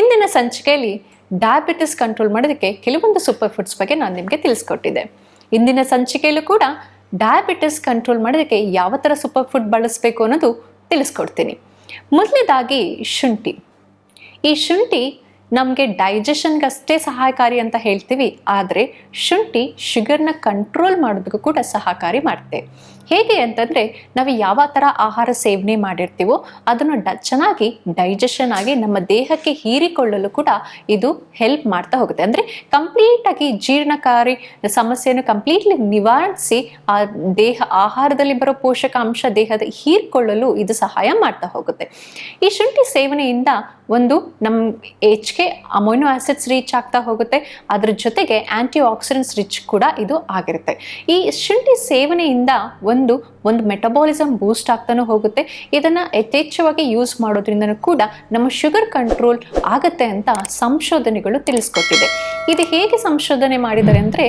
ಹಿಂದಿನ ಸಂಚಿಕೆಯಲ್ಲಿ diabetes control ಮಾಡೋದಕ್ಕೆ ಕೆಲವೊಂದು ಸೂಪರ್ ಫುಡ್ಸ್ ಬಗ್ಗೆ ನಾನು ನಿಮಗೆ ತಿಳಿಸ್ಕೊಟ್ಟಿದ್ದೆ. ಇಂದಿನ ಸಂಚಿಕೆಯಲ್ಲೂ ಕೂಡ ಡಯಾಬಿಟಿಸ್ ಕಂಟ್ರೋಲ್ ಮಾಡೋದಕ್ಕೆ ಯಾವ ಥರ ಸೂಪರ್ ಫುಡ್ ಬಳಸಬೇಕು ಅನ್ನೋದು ತಿಳಿಸ್ಕೊಡ್ತೀನಿ. ಮೊದಲನೇದಾಗಿ ಶುಂಠಿ. ಈ ಶುಂಠಿ ನಮಗೆ ಡೈಜೆಷನ್ಗಷ್ಟೇ ಸಹಾಯಕಾರಿ ಅಂತ ಹೇಳ್ತೀವಿ. ಆದರೆ ಶುಂಠಿ ಶುಗರ್ನ ಕಂಟ್ರೋಲ್ ಮಾಡೋದಕ್ಕೂ ಕೂಡ ಸಹಕಾರಿ ಮಾಡುತ್ತೆ ಹೇಗೆ ಅಂತಂದರೆ ನಾವು ಯಾವ ಥರ ಆಹಾರ ಸೇವನೆ ಮಾಡಿರ್ತೀವೋ ಅದನ್ನು ಡ ಚೆನ್ನಾಗಿ ಡೈಜೆಷನ್ ಆಗಿ ನಮ್ಮ ದೇಹಕ್ಕೆ ಹೀರಿಕೊಳ್ಳಲು ಕೂಡ ಇದು ಹೆಲ್ಪ್ ಮಾಡ್ತಾ ಹೋಗುತ್ತೆ. ಅಂದರೆ ಕಂಪ್ಲೀಟಾಗಿ ಜೀರ್ಣಕಾರಿ ಸಮಸ್ಯೆಯನ್ನು ಕಂಪ್ಲೀಟ್ಲಿ ನಿವಾರಿಸಿ ಆ ದೇಹ, ಆಹಾರದಲ್ಲಿ ಬರೋ ಪೋಷಕಾಂಶ ದೇಹದ ಹೀರಿಕೊಳ್ಳಲು ಇದು ಸಹಾಯ ಮಾಡ್ತಾ ಹೋಗುತ್ತೆ. ಈ ಶುಂಠಿ ಸೇವನೆಯಿಂದ ಒಂದು ನಮ್ಮ ಎಚ್ ಅಮೈನೋ ಆಸಿಡ್ಸ್ ರೀಚ್ ಆಗ್ತಾ ಹೋಗುತ್ತೆ. ಅದ್ರ ಜೊತೆಗೆ ಆಂಟಿ ಆಕ್ಸಿಡೆಂಟ್ಸ್ ರಿಚ್ ಕೂಡ ಇದು ಆಗಿರುತ್ತೆ. ಈ ಶುಂಠಿ ಸೇವನೆಯಿಂದ ಒಂದು ಒಂದು ಮೆಟಬಾಲಿಸಮ್ ಬೂಸ್ಟ್ ಆಗ್ತಾನೂ ಹೋಗುತ್ತೆ. ಇದನ್ನು ಯಥೇಚ್ಛವಾಗಿ ಯೂಸ್ ಮಾಡೋದ್ರಿಂದ ಕೂಡ ನಮ್ಮ ಶುಗರ್ ಕಂಟ್ರೋಲ್ ಆಗುತ್ತೆ ಅಂತ ಸಂಶೋಧನೆಗಳು ತಿಳಿಸ್ಕೊಟ್ಟಿದೆ. ಇದು ಹೇಗೆ ಸಂಶೋಧನೆ ಮಾಡಿದ್ದಾರೆ ಅಂದರೆ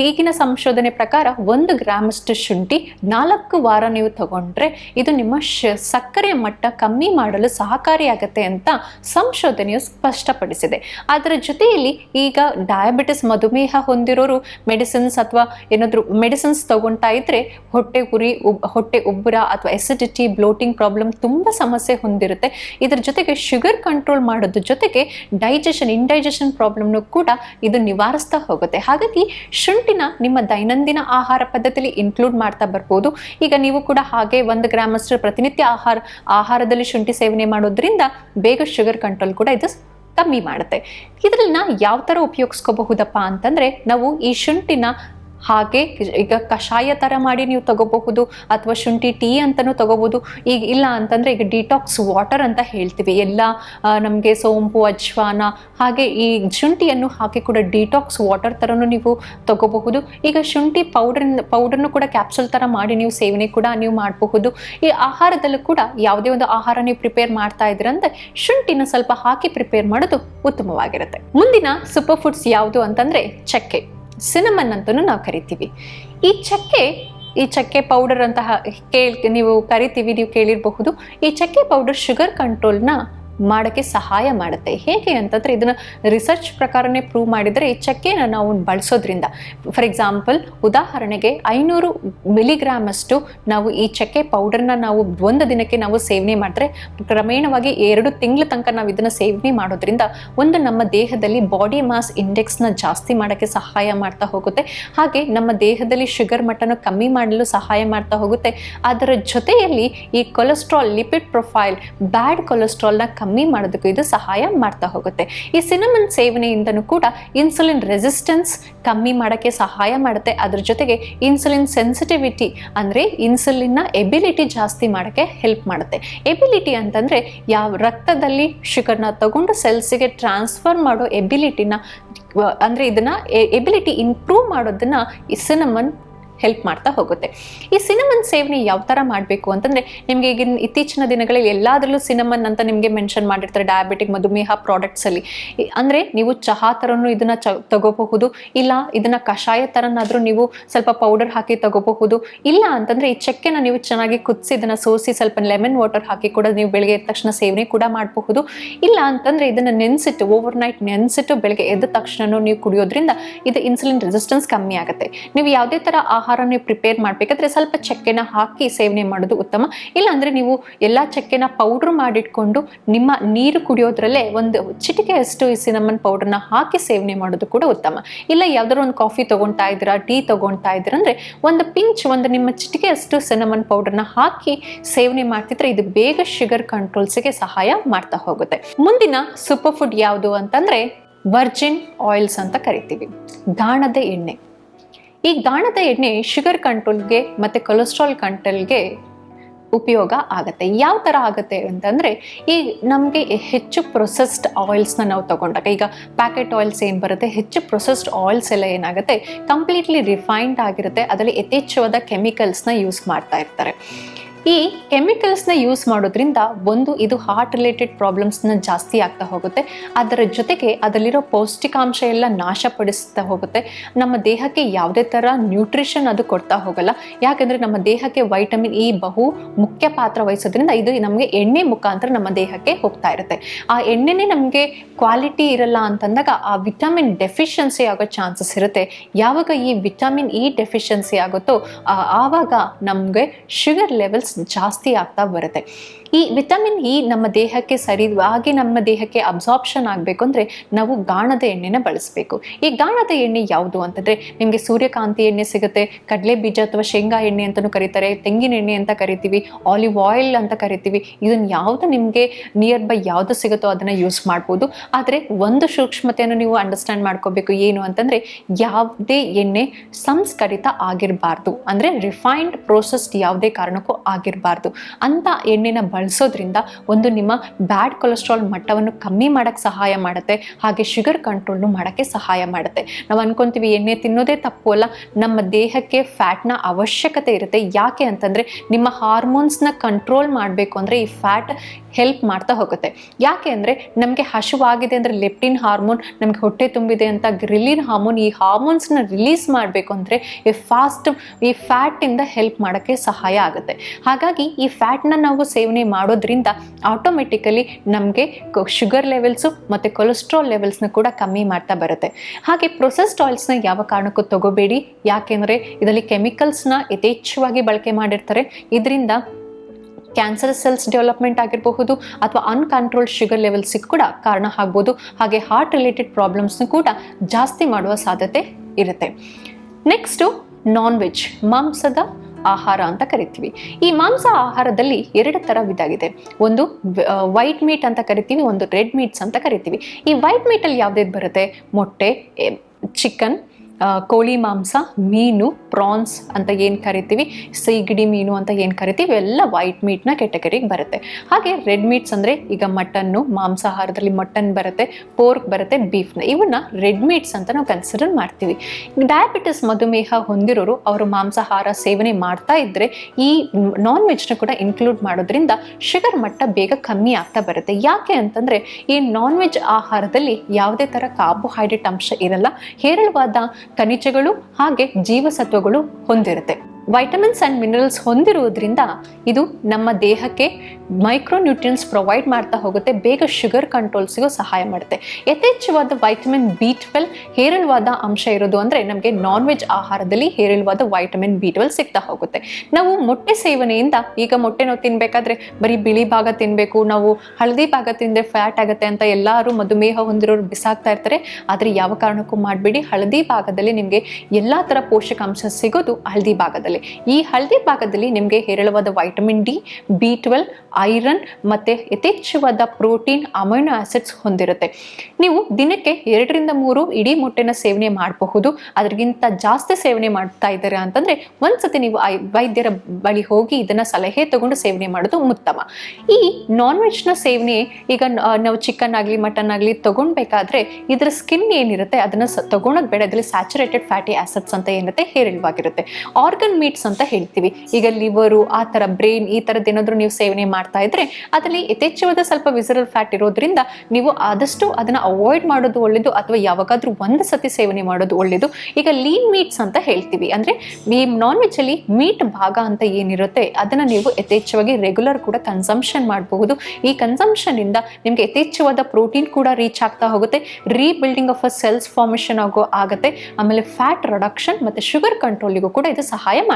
ಈಗಿನ ಸಂಶೋಧನೆ ಪ್ರಕಾರ ಒಂದು ಗ್ರಾಮಷ್ಟು ಶುಂಠಿ ನಾಲ್ಕು ವಾರ ನೀವು ತಗೊಂಡ್ರೆ ಇದು ನಿಮ್ಮ ಶ ಸಕ್ಕರೆಯ ಮಟ್ಟ ಕಮ್ಮಿ ಮಾಡಲು ಸಹಕಾರಿಯಾಗುತ್ತೆ ಅಂತ ಸಂಶೋಧನೆಯು ಸ್ಪಷ್ಟಪಡಿಸಿದೆ. ಅದರ ಜೊತೆಯಲ್ಲಿ ಈಗ ಡಯಾಬಿಟಿಸ್ ಮಧುಮೇಹ ಹೊಂದಿರೋರು ಮೆಡಿಸಿನ್ಸ್ ಅಥವಾ ಏನಾದರೂ ಮೆಡಿಸಿನ್ಸ್ ತಗೊಳ್ತಾ ಇದ್ರೆ ಹೊಟ್ಟೆ ಉರಿ ಹೊಟ್ಟೆ ಉಬ್ಬರ ಅಥವಾ ಎಸಿಡಿಟಿ ಬ್ಲೋಟಿಂಗ್ ಪ್ರಾಬ್ಲಮ್ ತುಂಬ ಸಮಸ್ಯೆ ಹೊಂದಿರುತ್ತೆ. ಇದರ ಜೊತೆಗೆ ಶುಗರ್ ಕಂಟ್ರೋಲ್ ಮಾಡೋದ್ರ ಜೊತೆಗೆ ಡೈಜೆಷನ್ ಇಂಡೈಜೆಷನ್ ಪ್ರಾಬ್ಲಮ್ನು ಕೂಡ ಇದು ನಿವಾರಿಸ್ತಾ ಹೋಗುತ್ತೆ. ಹಾಗಾಗಿ ಶುಂಠಿನ ನಿಮ್ಮ ದೈನಂದಿನ ಆಹಾರ ಪದ್ಧತಿಯಲ್ಲಿ ಇನ್ಕ್ಲೂಡ್ ಮಾಡ್ತಾ ಬರ್ಬೋದು. ಈಗ ನೀವು ಕೂಡ ಹಾಗೆ ಒಂದು ಗ್ರಾಮಷ್ಟು ಪ್ರತಿನಿತ್ಯ ಆಹಾರ, ಆಹಾರದಲ್ಲಿ ಶುಂಠಿ ಸೇವನೆ ಮಾಡೋದ್ರಿಂದ ಬೇಗ ಶುಗರ್ ಕಂಟ್ರೋಲ್ ಕೂಡ ಇದು ಕಮ್ಮಿ ಮಾಡುತ್ತೆ. ಇದರಲ್ಲಿ ಯಾವ ಥರ ಉಪಯೋಗಿಸ್ಕೋಬಹುದಪ್ಪ ಅಂತಂದರೆ ನಾವು ಈ ಶುಂಠಿನ ಹಾಗೆ ಈಗ ಕಷಾಯ ಥರ ಮಾಡಿ ನೀವು ತಗೋಬಹುದು ಅಥವಾ ಶುಂಠಿ ಟೀ ಅಂತಲೂ ತಗೋಬೋದು ಈಗ ಇಲ್ಲ ಅಂತಂದರೆ ಈಗ ಡಿಟಾಕ್ಸ್ ವಾಟರ್ ಅಂತ ಹೇಳ್ತೀವಿ. ಎಲ್ಲ ನಮಗೆ ಸೋಂಪು, ಅಜ್ವಾನ, ಹಾಗೆ ಈ ಶುಂಠಿಯನ್ನು ಹಾಕಿ ಕೂಡ ಡಿಟಾಕ್ಸ್ ವಾಟರ್ ಥರನೂ ನೀವು ತಗೋಬಹುದು. ಈಗ ಶುಂಠಿ ಪೌಡರ್ ಪೌಡರ್ನು ಕೂಡ ಕ್ಯಾಪ್ಸುಲ್ ಥರ ಮಾಡಿ ನೀವು ಸೇವನೆ ಕೂಡ ನೀವು ಮಾಡಬಹುದು. ಈ ಆಹಾರದಲ್ಲೂ ಕೂಡ ಯಾವುದೇ ಒಂದು ಆಹಾರ ನೀವು ಪ್ರಿಪೇರ್ ಮಾಡ್ತಾ ಇದ್ರಂದ್ರೆ ಶುಂಠಿನ ಸ್ವಲ್ಪ ಹಾಕಿ ಪ್ರಿಪೇರ್ ಮಾಡೋದು ಉತ್ತಮವಾಗಿರುತ್ತೆ. ಮುಂದಿನ ಸೂಪರ್ ಫುಡ್ಸ್ ಯಾವುದು ಅಂತಂದರೆ ಚಕ್ಕೆ. ಸಿನಮನ್ ಅಂತಲೂ ನಾವು ಕರಿತೀವಿ. ಈ ಚಕ್ಕೆ ಈ ಚಕ್ಕೆ ಪೌಡರ್ ಅಂತಹ ಕೇಳ್, ನೀವು ಕರಿತೀವಿ, ನೀವು ಕೇಳಿರಬಹುದು. ಈ ಚಕ್ಕೆ ಪೌಡರ್ ಶುಗರ್ ಕಂಟ್ರೋಲ್ನ ಮಾಡೋಕ್ಕೆ ಸಹಾಯ ಮಾಡುತ್ತೆ. ಹೇಗೆ ಅಂತಂದರೆ ಇದನ್ನು ರಿಸರ್ಚ್ ಪ್ರಕಾರನೇ ಪ್ರೂವ್ ಮಾಡಿದರೆ ಈ ಚಕ್ಕೆನ ನಾವು ಬಳಸೋದ್ರಿಂದ. ಫಾರ್ ಎಕ್ಸಾಂಪಲ್ ಉದಾಹರಣೆಗೆ ಐನೂರು ಮಿಲಿಗ್ರಾಮ್ ಅಷ್ಟು ನಾವು ಈ ಚಕ್ಕೆ ಪೌಡರ್ನ ನಾವು ಒಂದು ದಿನಕ್ಕೆ ನಾವು ಸೇವನೆ ಮಾಡಿದ್ರೆ, ಕ್ರಮೇಣವಾಗಿ ಎರಡು ತಿಂಗಳ ತನಕ ನಾವು ಇದನ್ನು ಸೇವನೆ ಮಾಡೋದ್ರಿಂದ ಒಂದು ನಮ್ಮ ದೇಹದಲ್ಲಿ ಬಾಡಿ ಮಾಸ್ ಇಂಡೆಕ್ಸ್ನ ಜಾಸ್ತಿ ಮಾಡೋಕ್ಕೆ ಸಹಾಯ ಮಾಡ್ತಾ ಹೋಗುತ್ತೆ. ಹಾಗೆ ನಮ್ಮ ದೇಹದಲ್ಲಿ ಶುಗರ್ ಮಟ್ಟನ ಕಮ್ಮಿ ಮಾಡಲು ಸಹಾಯ ಮಾಡ್ತಾ ಹೋಗುತ್ತೆ. ಅದರ ಜೊತೆಯಲ್ಲಿ ಈ ಕೊಲೆಸ್ಟ್ರಾಲ್ ಲಿಪಿಡ್ ಪ್ರೊಫೈಲ್ ಬ್ಯಾಡ್ ಕೊಲೆಸ್ಟ್ರಾಲ್ನ ಮಾಡೋದಕ್ಕೂ ಇದು ಸಹಾಯ ಮಾಡ್ತಾ ಹೋಗುತ್ತೆ. ಈ ಸಿನಮನ್ ಸೇವನೆಯಿಂದನೂ ಕೂಡ ಇನ್ಸುಲಿನ್ ರೆಸಿಸ್ಟೆನ್ಸ್ ಕಮ್ಮಿ ಮಾಡೋಕ್ಕೆ ಸಹಾಯ ಮಾಡುತ್ತೆ. ಅದ್ರ ಜೊತೆಗೆ ಇನ್ಸುಲಿನ್ ಸೆನ್ಸಿಟಿವಿಟಿ ಅಂದರೆ ಇನ್ಸುಲಿನ್ನ ಎಬಿಲಿಟಿ ಜಾಸ್ತಿ ಮಾಡೋಕ್ಕೆ ಹೆಲ್ಪ್ ಮಾಡುತ್ತೆ. ಎಬಿಲಿಟಿ ಅಂತಂದರೆ ಯಾವ ರಕ್ತದಲ್ಲಿ ಶುಗರ್ನ ತಗೊಂಡು ಸೆಲ್ಸಿಗೆ ಟ್ರಾನ್ಸ್ಫರ್ ಮಾಡೋ ಎಬಿಲಿಟಿನ ಅಂದರೆ ಇದನ್ನು ಎಬಿಲಿಟಿ ಇಂಪ್ರೂವ್ ಮಾಡೋದನ್ನು ಈ ಸಿನಮನ್ ಹೆಲ್ಪ್ ಮಾಡ್ತಾ ಹೋಗುತ್ತೆ. ಈ ಸಿನಮನ್ ಸೇವನೆ ಯಾವ ಥರ ಮಾಡಬೇಕು ಅಂತಂದರೆ ನಿಮಗೆ ಈಗಿನ ಇತ್ತೀಚಿನ ದಿನಗಳಲ್ಲಿ ಎಲ್ಲದರಲ್ಲೂ ಸಿನಮನ್ ಅಂತ ನಿಮಗೆ ಮೆನ್ಷನ್ ಮಾಡಿರ್ತಾರೆ ಡಯಾಬಿಟಿಕ್ ಮಧುಮೇಹ ಪ್ರಾಡಕ್ಟ್ಸಲ್ಲಿ ಅಂದರೆ ನೀವು ಚಹಾ ಥರನೂ ಇದನ್ನು ಚ, ತಗೋಬಹುದು. ಇಲ್ಲ, ಇದನ್ನು ಕಷಾಯ ಥರನಾದರೂ ನೀವು ಸ್ವಲ್ಪ ಪೌಡರ್ ಹಾಕಿ ತಗೋಬಹುದು. ಇಲ್ಲ ಅಂತಂದರೆ ಈ ಚಕ್ಕೆನ ನೀವು ಚೆನ್ನಾಗಿ ಕುದಿಸಿ ಇದನ್ನು ಸೋಸಿ ಸ್ವಲ್ಪ ಲೆಮನ್ ವಾಟರ್ ಹಾಕಿ ಕೂಡ ನೀವು ಬೆಳಗ್ಗೆ ಎದ್ದ ತಕ್ಷಣ ಸೇವನೆ ಕೂಡ ಮಾಡಬಹುದು. ಇಲ್ಲ ಅಂತಂದರೆ ಇದನ್ನು ನೆನೆಸಿಟ್ಟು ಓವರ್ ನೈಟ್ ನೆನೆಸಿಟ್ಟು ಬೆಳಗ್ಗೆ ಎದ್ದ ತಕ್ಷಣ ನೀವು ಕುಡಿಯೋದ್ರಿಂದ ಇದು ಇನ್ಸುಲಿನ್ ರೆಸಿಸ್ಟೆನ್ಸ್ ಕಮ್ಮಿ ಆಗುತ್ತೆ. ನೀವು ಯಾವುದೇ ಥರ ಆಹಾರ ನೀವು ಪ್ರಿಪೇರ್ ಮಾಡಬೇಕಾದ್ರೆ ಸ್ವಲ್ಪ ಚಕ್ಕೆನ ಹಾಕಿ ಸೇವನೆ ಮಾಡೋದು ಉತ್ತಮ. ಇಲ್ಲಾಂದರೆ ನೀವು ಎಲ್ಲ ಚಕ್ಕೆನ ಪೌಡ್ರ್ ಮಾಡಿಟ್ಕೊಂಡು ನಿಮ್ಮ ನೀರು ಕುಡಿಯೋದ್ರಲ್ಲೇ ಒಂದು ಚಿಟಿಕೆಯಷ್ಟು ಅಷ್ಟು ಸಿನಮನ್ ಪೌಡರ್ನ ಹಾಕಿ ಸೇವನೆ ಮಾಡೋದು ಕೂಡ ಉತ್ತಮ. ಇಲ್ಲ ಯಾವ್ದಾದ್ರು ಒಂದು ಕಾಫಿ ತೊಗೊಳ್ತಾ ಇದ್ದೀರಾ ಟೀ ತೊಗೊಳ್ತಾ ಇದ್ದೀರಾ ಅಂದರೆ ಒಂದು ಪಿಂಚ್ ಒಂದು ನಿಮ್ಮ ಚಿಟಿಕೆಯಷ್ಟು ಸಿನಮನ್ ಪೌಡರ್ನ ಹಾಕಿ ಸೇವನೆ ಮಾಡ್ತಿದ್ರೆ ಇದು ಬೇಗ ಶುಗರ್ ಕಂಟ್ರೋಲ್ಸ್ಗೆ ಸಹಾಯ ಮಾಡ್ತಾ ಹೋಗುತ್ತೆ. ಮುಂದಿನ ಸೂಪರ್ ಫುಡ್ ಯಾವುದು ಅಂತಂದರೆ ವರ್ಜಿನ್ ಆಯಿಲ್ಸ್ ಅಂತ ಕರಿತೀವಿ. ಗಾಣದ ಎಣ್ಣೆ. ಈ ಗಾಣದ ಎಣ್ಣೆ ಶುಗರ್ ಕಂಟ್ರೋಲ್ಗೆ ಮತ್ತು ಕೊಲೆಸ್ಟ್ರಾಲ್ ಕಂಟ್ರೋಲ್ಗೆ ಉಪಯೋಗ ಆಗುತ್ತೆ. ಯಾವ ಥರ ಆಗುತ್ತೆ ಅಂತಂದರೆ, ಈ ನಮಗೆ ಹೆಚ್ಚು ಪ್ರೊಸೆಸ್ಡ್ ಆಯಿಲ್ಸ್ನ ನಾವು ತಗೊಂಡಾಗ, ಈಗ ಪ್ಯಾಕೆಟ್ ಆಯಿಲ್ಸ್ ಏನು ಬರುತ್ತೆ? ಹೆಚ್ಚು ಪ್ರೊಸೆಸ್ಡ್ ಆಯಿಲ್ಸ್ ಎಲ್ಲ ಏನಾಗುತ್ತೆ? ಕಂಪ್ಲೀಟ್ಲಿ ರಿಫೈನ್ಡ್ ಆಗಿರುತ್ತೆ. ಅದರಲ್ಲಿ ಯಥೇಚ್ಛವಾದ ಕೆಮಿಕಲ್ಸ್ನ ಯೂಸ್ ಮಾಡ್ತಾ ಇರ್ತಾರೆ. ಈ ಕೆಮಿಕಲ್ಸ್ನ ಯೂಸ್ ಮಾಡೋದ್ರಿಂದ ಒಂದು ಇದು ಹಾರ್ಟ್ ರಿಲೇಟೆಡ್ ಪ್ರಾಬ್ಲಮ್ಸ್ನ ಜಾಸ್ತಿ ಆಗ್ತಾ ಹೋಗುತ್ತೆ. ಅದರ ಜೊತೆಗೆ ಅದರಲ್ಲಿರೋ ಪೌಷ್ಟಿಕಾಂಶ ಎಲ್ಲ ನಾಶಪಡಿಸ್ತಾ ಹೋಗುತ್ತೆ. ನಮ್ಮ ದೇಹಕ್ಕೆ ಯಾವುದೇ ಥರ ನ್ಯೂಟ್ರಿಷನ್ ಅದು ಕೊಡ್ತಾ ಹೋಗಲ್ಲ. ಯಾಕಂದರೆ ನಮ್ಮ ದೇಹಕ್ಕೆ ವೈಟಮಿನ್ ಇ ಬಹು ಮುಖ್ಯ ಪಾತ್ರ ವಹಿಸೋದ್ರಿಂದ ಇದು ನಮಗೆ ಎಣ್ಣೆ ಮುಖಾಂತರ ನಮ್ಮ ದೇಹಕ್ಕೆ ಹೋಗ್ತಾ ಇರುತ್ತೆ. ಆ ಎಣ್ಣೆನೇ ನಮಗೆ ಕ್ವಾಲಿಟಿ ಇರಲ್ಲ ಅಂತಂದಾಗ ಆ ವಿಟಮಿನ್ ಡೆಫಿಷಿಯನ್ಸಿ ಆಗೋ ಚಾನ್ಸಸ್ ಇರುತ್ತೆ. ಯಾವಾಗ ಈ ವಿಟಮಿನ್ ಇ ಡೆಫಿಷಿಯನ್ಸಿ ಆಗುತ್ತೋ ಆವಾಗ ನಮಗೆ ಶುಗರ್ ಲೆವೆಲ್ಸ್ ಜಾಸ್ತಿ ಆಗ್ತಾ ಬರುತ್ತೆ. ಈ ವಿಟಮಿನ್ ಇ ನಮ್ಮ ದೇಹಕ್ಕೆ ಸರಿಯಾಗಿ ನಮ್ಮ ದೇಹಕ್ಕೆ ಅಬ್ಸಾರ್ಪ್ಷನ್ ಆಗಬೇಕು ಅಂದರೆ ನಾವು ಗಾಣದ ಎಣ್ಣೆನ ಬಳಸಬೇಕು. ಈ ಗಾಣದ ಎಣ್ಣೆ ಯಾವುದು ಅಂತಂದರೆ ನಿಮಗೆ ಸೂರ್ಯಕಾಂತಿ ಎಣ್ಣೆ ಸಿಗುತ್ತೆ, ಕಡಲೆ ಬೀಜ ಅಥವಾ ಶೇಂಗಾ ಎಣ್ಣೆ ಅಂತಲೂ ಕರೀತಾರೆ, ತೆಂಗಿನ ಎಣ್ಣೆ ಅಂತ ಕರಿತೀವಿ, ಆಲಿವ್ ಆಯಿಲ್ ಅಂತ ಕರಿತೀವಿ ಇದನ್ನು ಯಾವುದು ನಿಮಗೆ ನಿಯರ್ ಬೈ ಯಾವುದು ಸಿಗುತ್ತೋ ಅದನ್ನು ಯೂಸ್ ಮಾಡ್ಬೋದು. ಆದರೆ ಒಂದು ಸೂಕ್ಷ್ಮತೆಯನ್ನು ನೀವು ಅಂಡರ್ಸ್ಟ್ಯಾಂಡ್ ಮಾಡ್ಕೋಬೇಕು ಏನು ಅಂತಂದರೆ ಯಾವುದೇ ಎಣ್ಣೆ ಸಂಸ್ಕರಿತ ಆಗಿರಬಾರ್ದು. ಅಂದರೆ ರಿಫೈನ್ಡ್ ಪ್ರೋಸೆಸ್ಡ್ ಯಾವುದೇ ಕಾರಣಕ್ಕೂ ಆಗಿರಬಾರ್ದು ಅಂತ ಎಣ್ಣೆನ ಬಳಸೋದ್ರಿಂದ ಒಂದು ನಿಮ್ಮ ಬ್ಯಾಡ್ ಕೊಲೆಸ್ಟ್ರಾಲ್ ಮಟ್ಟವನ್ನು ಕಮ್ಮಿ ಮಾಡೋಕ್ಕೆ ಸಹಾಯ ಮಾಡುತ್ತೆ, ಹಾಗೆ ಶುಗರ್ ಕಂಟ್ರೋಲ್ನು ಮಾಡೋಕ್ಕೆ ಸಹಾಯ ಮಾಡುತ್ತೆ. ನಾವು ಅನ್ಕೊಂತೀವಿ ಎಣ್ಣೆ ತಿನ್ನೋದೇ ತಪ್ಪು ಅಲ್ಲ, ನಮ್ಮ ದೇಹಕ್ಕೆ ಫ್ಯಾಟ್ನ ಅವಶ್ಯಕತೆ ಇರುತ್ತೆ. ಯಾಕೆ ಅಂತಂದರೆ ನಿಮ್ಮ ಹಾರ್ಮೋನ್ಸ್ನ ಕಂಟ್ರೋಲ್ ಮಾಡಬೇಕು ಅಂದರೆ ಈ ಫ್ಯಾಟ್ ಹೆಲ್ಪ್ ಮಾಡ್ತಾ ಹೋಗುತ್ತೆ. ಯಾಕೆ ಅಂದರೆ ನಮಗೆ ಹಸಿವಾಗಿದೆ ಅಂದರೆ ಲೆಪ್ಟಿನ್ ಹಾರ್ಮೋನ್, ನಮಗೆ ಹೊಟ್ಟೆ ತುಂಬಿದೆ ಅಂತ ಗ್ರಿಲಿನ್ ಹಾರ್ಮೋನ್, ಈ ಹಾರ್ಮೋನ್ಸ್ನ ರಿಲೀಸ್ ಮಾಡಬೇಕು ಅಂದರೆ ಈ ಫಾಸ್ಟ್, ಈ ಫ್ಯಾಟಿಂದ ಹೆಲ್ಪ್ ಮಾಡೋಕ್ಕೆ ಸಹಾಯ ಆಗುತ್ತೆ. ಹಾಗಾಗಿ ಈ ಫ್ಯಾಟ್ನ ನಾವು ಸೇವನೆ ಮಾಡೋದ್ರಿಂದ ಆಟೋಮೆಟಿಕಲಿ ನಮಗೆ ಶುಗರ್ ಲೆವೆಲ್ಸು ಮತ್ತು ಕೊಲೆಸ್ಟ್ರಾಲ್ ಲೆವೆಲ್ಸ್ನ ಕೂಡ ಕಮ್ಮಿ ಮಾಡ್ತಾ ಬರುತ್ತೆ. ಹಾಗೆ ಪ್ರೊಸೆಸ್ಡ್ ಆಯಿಲ್ಸ್ನ ಯಾವ ಕಾರಣಕ್ಕೂ ತಗೋಬೇಡಿ. ಯಾಕೆಂದರೆ ಇದರಲ್ಲಿ ಕೆಮಿಕಲ್ಸ್ನ ಯಥೇಚ್ಛವಾಗಿ ಬಳಕೆ ಮಾಡಿರ್ತಾರೆ. ಇದರಿಂದ ಕ್ಯಾನ್ಸರ್ ಸೆಲ್ಸ್ ಡೆವಲಪ್ಮೆಂಟ್ ಆಗಿರಬಹುದು ಅಥವಾ ಅನ್ಕಂಟ್ರೋಲ್ಡ್ ಶುಗರ್ ಲೆವೆಲ್ಸಿಗೆ ಕೂಡ ಕಾರಣ ಆಗ್ಬೋದು. ಹಾಗೆ ಹಾರ್ಟ್ ರಿಲೇಟೆಡ್ ಪ್ರಾಬ್ಲಮ್ಸ್ನ ಕೂಡ ಜಾಸ್ತಿ ಮಾಡುವ ಸಾಧ್ಯತೆ ಇರುತ್ತೆ. ನೆಕ್ಸ್ಟು ನಾನ್ ವೆಜ್ ಮಾಂಸದ ಆಹಾರ ಅಂತ ಕರಿತೀವಿ. ಈ ಮಾಂಸ ಆಹಾರದಲ್ಲಿ ಎರಡು ಥರ ವಿಧಾಗಿದೆ ಒಂದು ವೈಟ್ ಮೀಟ್ ಅಂತ ಕರಿತೀವಿ, ಒಂದು ರೆಡ್ ಮೀಟ್ಸ್ ಅಂತ ಕರಿತೀವಿ. ಈ ವೈಟ್ ಮೀಟಲ್ಲಿ ಯಾವ್ದು ಬರುತ್ತೆ? ಮೊಟ್ಟೆ ಚಿಕನ್ ಕೋಳಿ, ಮಾಂಸ, ಮೀನು ಪ್ರಾನ್ಸ್ ಅಂತ ಏನು ಕರಿತೀವಿ ಸೀಗಡಿ ಮೀನು ಅಂತ ಏನು ಕರಿತೀವಿ ಎಲ್ಲ ವೈಟ್ ಮೀಟ್ನ ಕೆಟಗರಿಗೆ ಬರುತ್ತೆ. ಹಾಗೆ ರೆಡ್ ಮೀಟ್ಸ್ ಅಂದರೆ ಈಗ ಮಟನ್ನು ಮಾಂಸಾಹಾರದಲ್ಲಿ ಮಟನ್ ಬರುತ್ತೆ ಪೋರ್ಕ್ ಬರುತ್ತೆ ಬೀಫ್ನ ಇವನ್ನ ರೆಡ್ ಮೀಟ್ಸ್ ಅಂತ ನಾವು ಕನ್ಸಿಡರ್ ಮಾಡ್ತೀವಿ. ಡಯಾಬಿಟಿಸ್ ಮಧುಮೇಹ ಹೊಂದಿರೋರು ಅವರು ಮಾಂಸಾಹಾರ ಸೇವನೆ ಮಾಡ್ತಾ ಇದ್ದರೆ ಈ ನಾನ್ ವೆಜ್ನ ಕೂಡ ಇನ್ಕ್ಲೂಡ್ ಮಾಡೋದ್ರಿಂದ ಶುಗರ್ ಮಟ್ಟ ಬೇಗ ಕಮ್ಮಿ ಆಗ್ತಾ ಬರುತ್ತೆ. ಯಾಕೆ ಅಂತಂದರೆ ಈ ನಾನ್ ವೆಜ್ ಆಹಾರದಲ್ಲಿ ಯಾವುದೇ ಥರ ಕಾರ್ಬೋಹೈಡ್ರೇಟ್ ಅಂಶ ಇರಲ್ಲ. ಹೇರಳವಾದ ಖನಿಜಗಳು ಹಾಗೆ ಜೀವಸತ್ವಗಳು ಹೊಂದಿರುತ್ತೆ. ವೈಟಮಿನ್ಸ್ ಆ್ಯಂಡ್ ಮಿನರಲ್ಸ್ ಹೊಂದಿರುವುದರಿಂದ ಇದು ನಮ್ಮ ದೇಹಕ್ಕೆ ಮೈಕ್ರೋನ್ಯೂಟ್ರಿಯನ್ಸ್ ಪ್ರೊವೈಡ್ ಮಾಡ್ತಾ ಹೋಗುತ್ತೆ, ಬೇಗ ಶುಗರ್ ಕಂಟ್ರೋಲ್ಸಿಗೂ ಸಹಾಯ ಮಾಡುತ್ತೆ. ಯಥೇಚ್ಛವಾದ ವೈಟಮಿನ್ ಬಿ ಟ್ವೆಲ್ ಹೇರಳವಾದ ಅಂಶ ಇರೋದು ಅಂದರೆ ನಮಗೆ ನಾನ್ ವೆಜ್ ಆಹಾರದಲ್ಲಿ ಹೇರಳವಾದ ವೈಟಮಿನ್ ಬಿ ಟ್ವೆಲ್ ಸಿಗ್ತಾ ಹೋಗುತ್ತೆ. ನಾವು ಮೊಟ್ಟೆ ಸೇವನೆಯಿಂದ, ಈಗ ಮೊಟ್ಟೆ ನಾವು ತಿನ್ನಬೇಕಾದ್ರೆ ಬರೀ ಬಿಳಿ ಭಾಗ ತಿನ್ನಬೇಕು ನಾವು ಹಳದಿ ಭಾಗ ತಿಂದರೆ ಫ್ಯಾಟ್ ಆಗುತ್ತೆ ಅಂತ ಎಲ್ಲರೂ ಮಧುಮೇಹ ಹೊಂದಿರೋರು ಬಿಸಾಕ್ತಾ ಇರ್ತಾರೆ. ಆದರೆ ಯಾವ ಕಾರಣಕ್ಕೂ ಮಾಡಬೇಡಿ, ಹಳದಿ ಭಾಗದಲ್ಲಿ ನಿಮಗೆ ಎಲ್ಲ ಥರ ಪೋಷಕಾಂಶ ಸಿಗೋದು ಹಳದಿ ಭಾಗದಲ್ಲಿ. ಈ ಹಳದಿ ಭಾಗದಲ್ಲಿ ನಿಮಗೆ ಹೇರಳವಾದ vitamin D B twelve iron ಮತ್ತು ಯಥೇಚ್ಛವಾದ ಪ್ರೋಟೀನ್ ಅಮೈನೋ ಆಸಿಡ್ಸ್ ಹೊಂದಿರುತ್ತೆ. ನೀವು ದಿನಕ್ಕೆ ಎರಡರಿಂದ ಮೂರು ಇಡೀ ಮೊಟ್ಟೆನ ಸೇವನೆ ಮಾಡಬಹುದು. ಅದರಿಗಿಂತ ಜಾಸ್ತಿ ಸೇವನೆ ಮಾಡ್ತಾ ಇದ್ದೀರಾ ಅಂತಂದರೆ ಒಂದ್ಸತಿ ನೀವು ಐ- ವೈದ್ಯರ ಬಳಿ ಹೋಗಿ ಇದನ್ನು ಸಲಹೆ ತಗೊಂಡು ಸೇವನೆ ಮಾಡೋದು ಉತ್ತಮ. ಈ ನಾನ್ ವೆಜ್ನ ಸೇವನೆ ಈಗ ನಾವು ಚಿಕನ್ ಆಗಲಿ ಮಟನ್ ಆಗಲಿ ತೊಗೊಳ್ಬೇಕಾದ್ರೆ ಇದರ ಸ್ಕಿನ್ ಏನಿರುತ್ತೆ ಅದನ್ನು ತಗೊಳೋದು ಬೇಡ. ಅದರಲ್ಲಿ ಸ್ಯಾಚುರೇಟೆಡ್ ಫ್ಯಾಟಿ ಆಸಿಡ್ಸ್ ಅಂತ ಏನಿರುತ್ತೆ ಹೇರಳವಾಗಿರುತ್ತೆ. ಆರ್ಗನ್ ಮೀಟ್ಸ್ ಅಂತ ಹೇಳ್ತೀವಿ. ಈಗ ಲಿವರು ಆ ಥರ ಬ್ರೈನ್ ಈ ಥರದ್ದು ಏನಾದರೂ ನೀವು ಸೇವನೆ ಮಾಡ್ತಾ ಇದ್ರೆ ಅದರಲ್ಲಿ ಯಥೇಚ್ಛವಾದ ಸ್ವಲ್ಪ ವಿಸರಲ್ ಫ್ಯಾಟ್ ಇರೋದ್ರಿಂದ ನೀವು ಆದಷ್ಟು ಅದನ್ನು ಅವಾಯ್ಡ್ ಮಾಡೋದು ಒಳ್ಳೆಯದು ಅಥವಾ ಯಾವಾಗಾದ್ರೂ ಒಂದು ಸತಿ ಸೇವನೆ ಮಾಡೋದು ಒಳ್ಳೆಯದು ಈಗ ಲೀನ್ ಮೀಟ್ಸ್ ಅಂತ ಹೇಳ್ತೀವಿ. ಅಂದರೆ ಈ ನಾನ್ ವೆಜ್ಜಲ್ಲಿ ಮೀಟ್ ಭಾಗ ಅಂತ ಏನಿರುತ್ತೆ ಅದನ್ನು ನೀವು ಯಥೇಚ್ಛವಾಗಿ ರೆಗ್ಯುಲರ್ ಕೂಡ ಕನ್ಸಂಪ್ಷನ್ ಮಾಡಬಹುದು. ಈ ಕನ್ಸಂಪ್ಷನ್ ಇಂದ ನಿಮಗೆ ಯಥೇಚ್ಛವಾದ ಪ್ರೋಟೀನ್ ಕೂಡ ರೀಚ್ ಆಗ್ತಾ ಹೋಗುತ್ತೆ. Rebuilding of a cells formation ಆಗೋ ಆಗುತ್ತೆ. ಆಮೇಲೆ ಫ್ಯಾಟ್ ರಿಡಕ್ಷನ್ ಮತ್ತು ಶುಗರ್ ಕಂಟ್ರೋಲಿಗೂ ಕೂಡ ಇದು ಸಹಾಯ ಮಾಡುತ್ತೆ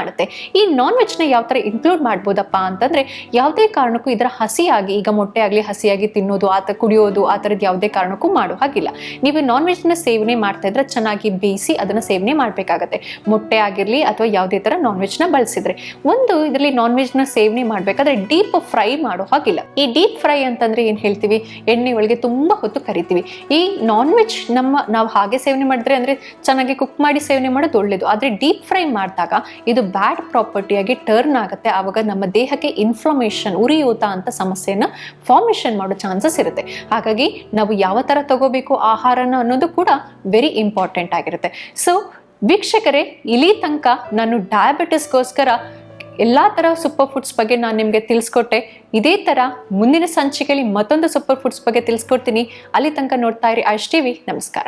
ಈ ನಾನ್ ವೆಜ್ನ ಯಾವ ಥರ ಇನ್ಕ್ಲೂಡ್ ಮಾಡ್ಬೋದಪ್ಪ ಅಂತಂದರೆ ಯಾವುದೇ ಕಾರಣಕ್ಕೂ ಇದರ ಹಸಿಯಾಗಿ, ಈಗ ಮೊಟ್ಟೆ ಆಗಲಿ ಹಸಿಯಾಗಿ ತಿನ್ನೋದು, ಆತ ಕುಡಿಯೋದು, ಆ ಥರದ್ದು ಯಾವುದೇ ಕಾರಣಕ್ಕೂ ಮಾಡೋ ಹಾಗಿಲ್ಲ. ನೀವು ನಾನ್ ವೆಜ್ನ ಸೇವನೆ ಮಾಡ್ತಾ ಇದ್ರೆ ಚೆನ್ನಾಗಿ ಬೇಯಿಸಿ ಅದನ್ನು ಸೇವನೆ ಮಾಡಬೇಕಾಗತ್ತೆ. ಮೊಟ್ಟೆ ಆಗಿರಲಿ ಅಥವಾ ಯಾವುದೇ ಥರ ನಾನ್ ವೆಜ್ನ ಬಳಸಿದ್ರೆ. ಒಂದು ಇದರಲ್ಲಿ ನಾನ್ ವೆಜ್ನ ಸೇವನೆ ಮಾಡಬೇಕಾದ್ರೆ ಡೀಪ್ ಫ್ರೈ ಮಾಡೋ ಹಾಗಿಲ್ಲ. ಈ ಡೀಪ್ ಫ್ರೈ ಅಂತಂದ್ರೆ ಏನು ಹೇಳ್ತೀವಿ? ಎಣ್ಣೆ ಒಳಗೆ ತುಂಬ ಹೊತ್ತು ಕರಿತೀವಿ. ಈ ನಾನ್ ವೆಜ್ ನಮ್ಮ ನಾವು ಹಾಗೆ ಸೇವನೆ ಮಾಡಿದ್ರೆ ಅಂದರೆ ಚೆನ್ನಾಗಿ ಕುಕ್ ಮಾಡಿ ಸೇವನೆ ಮಾಡೋದು ಒಳ್ಳೇದು. ಆದರೆ ಡೀಪ್ ಫ್ರೈ ಮಾಡಿದಾಗ ಇದು ಬ್ಯಾಡ್ ಪ್ರಾಪರ್ಟಿಯಾಗಿ ಟರ್ನ್ ಆಗುತ್ತೆ ಆವಾಗ ನಮ್ಮ ದೇಹಕ್ಕೆ ಇನ್ಫ್ಲಮೇಷನ್ ಉರಿಯೂತ ಅಂತ ಸಮಸ್ಯೆನ ಫಾರ್ಮೇಷನ್ ಮಾಡೋ ಚಾನ್ಸಸ್ ಇರುತ್ತೆ. ಹಾಗಾಗಿ ನಾವು ಯಾವ ಥರ ತಗೋಬೇಕು ಆಹಾರನ ಅನ್ನೋದು ಕೂಡ ವೆರಿ ಇಂಪಾರ್ಟೆಂಟ್ ಆಗಿರುತ್ತೆ. ಸೊ ವೀಕ್ಷಕರೇ ಇಲ್ಲಿ ತನಕ ನಾನು ಡಯಾಬಿಟಿಸ್ಗೋಸ್ಕರ ಎಲ್ಲ ಥರ ಸೂಪರ್ ಫುಡ್ಸ್ ಬಗ್ಗೆ ನಾನು ನಿಮಗೆ ತಿಳಿಸ್ಕೊಟ್ಟೆ. ಇದೇ ಥರ ಮುಂದಿನ ಸಂಚಿಕೆಯಲ್ಲಿ ಮತ್ತೊಂದು ಸೂಪರ್ ಫುಡ್ಸ್ ಬಗ್ಗೆ ತಿಳಿಸ್ಕೊಡ್ತೀನಿ. ಅಲ್ಲಿ ತನಕ ನೋಡ್ತಾ ಇರಿ ಐಶ್ ನಮಸ್ಕಾರ.